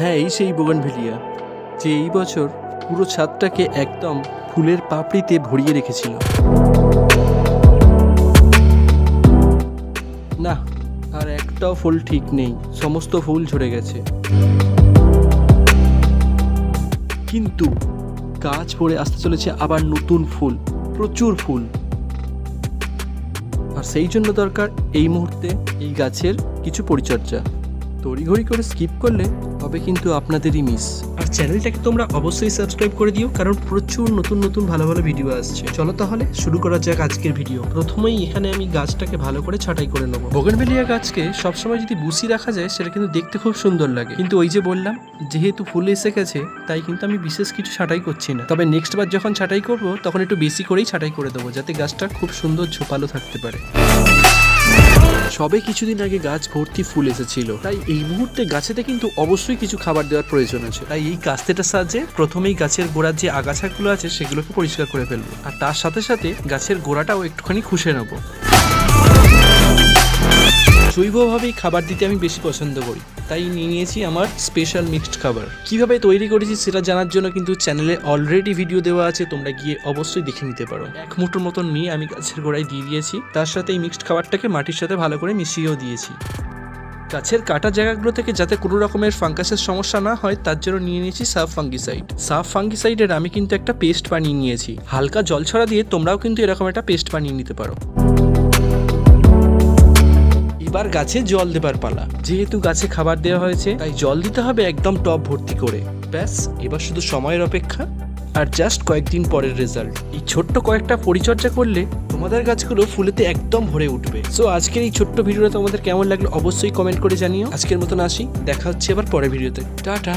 হ্যাঁ এই সেই বোগানভেলিয়া যে এই বছর পুরো ছাদটাকে একদম ফুলের পাপড়িতে ভরিয়ে রেখেছিল। না, আর একটাও ফুল ঠিক নেই, সমস্ত ফুল ঝরে গেছে। কিন্তু গাছ পড়ে আসতে চলেছে আবার নতুন ফুল, প্রচুর ফুল। আর সেই জন্য দরকার এই মুহূর্তে এই গাছের কিছু পরিচর্যা। তড়িঘড়ি করে স্কিপ করলে তবে কিন্তু আপনাদেরই মিস আর চ্যানেলটাকে তোমরা অবশ্যই সাবস্ক্রাইব করে দিও কারণ প্রচুর নতুন নতুন ভালো ভালো ভিডিও আসছে। চলো তাহলে শুরু করা যাক আজকের ভিডিও প্রথমেই এখানে আমি গাছটাকে ভালো করে ছাঁটাই করে নেব। বোগেনভেলিয়া গাছকে সবসময় যদি বুসি রাখা যায় সেটা কিন্তু দেখতে খুব সুন্দর লাগে। কিন্তু ওই যে বললাম যেহেতু ফুল এসে গেছে তাই কিন্তু আমি বিশেষ কিছু ছাঁটাই করছি না। তবে নেক্সট বার যখন ছাঁটাই করব তখন একটু বেশি করেই ছাঁটাই করে দেবো যাতে গাছটা খুব সুন্দর ঝোপালো থাকতে পারে। সবে কিছুদিন আগে গাছ ভর্তি ফুল এসেছিল। তাই এই মুহূর্তে গাছেতে কিন্তু অবশ্যই কিছু খাবার দেওয়ার প্রয়োজন আছে। তাই এই কাস্তেটার সাহায্যে প্রথমেই গাছের গোড়ার যে আগাছাগুলো আছে, সেগুলোকে পরিষ্কার করে ফেলব। আর তার সাথে সাথে গাছের গোড়াটাও একটুখানি খুশে নেব। জৈবভাবেই খাবার দিতে আমি বেশি পছন্দ করি। তাই নিয়ে নিয়েছি আমার স্পেশাল মিক্সড খাবার। কীভাবে তৈরি করেছি সেটা জানার জন্য কিন্তু চ্যানেলে অলরেডি ভিডিও দেওয়া আছে, তোমরা গিয়ে অবশ্যই দেখে নিতে পারো। এক মুঠোর মতন নিয়ে আমি গাছের গোড়ায় দিয়ে দিয়েছি, তার সাথে এই মিক্সড খাবারটাকে মাটির সাথে ভালো করে মিশিয়েও দিয়েছি। গাছের কাটা জায়গাগুলো থেকে যাতে কোনো রকমের ফাঙ্গাসের সমস্যা না হয়, তার জন্য নিয়ে নিয়েছি সাফ ফাঙ্গিসাইড সাফ ফাঙ্গিসাইডের আমি কিন্তু একটা পেস্ট বানিয়ে নিয়েছি। হালকা জল ছড়া দিয়ে তোমরাও কিন্তু এরকম একটা পেস্ট বানিয়ে নিতে পারো। এবার গাছে জল দেবার পালা। যেহেতু গাছে খাবার দেওয়া হয়েছে তাই জল দিতে হবে একদম টপ ভর্তি করে। ব্যাস এবার শুধু সময়ের অপেক্ষা আর জাস্ট কয়েকদিন পরের রেজাল্ট এই ছোট্ট কয়েকটা পরিচর্যা করলে তোমাদের গাছগুলো ফুলেতে একদম ভরে উঠবে। সো আজকের এই ছোট্ট ভিডিওটা তোমাদের কেমন লাগল অবশ্যই কমেন্ট করে জানিও। আজকের মতন আসি দেখা হচ্ছে এবার পরের ভিডিওতে। টাটা!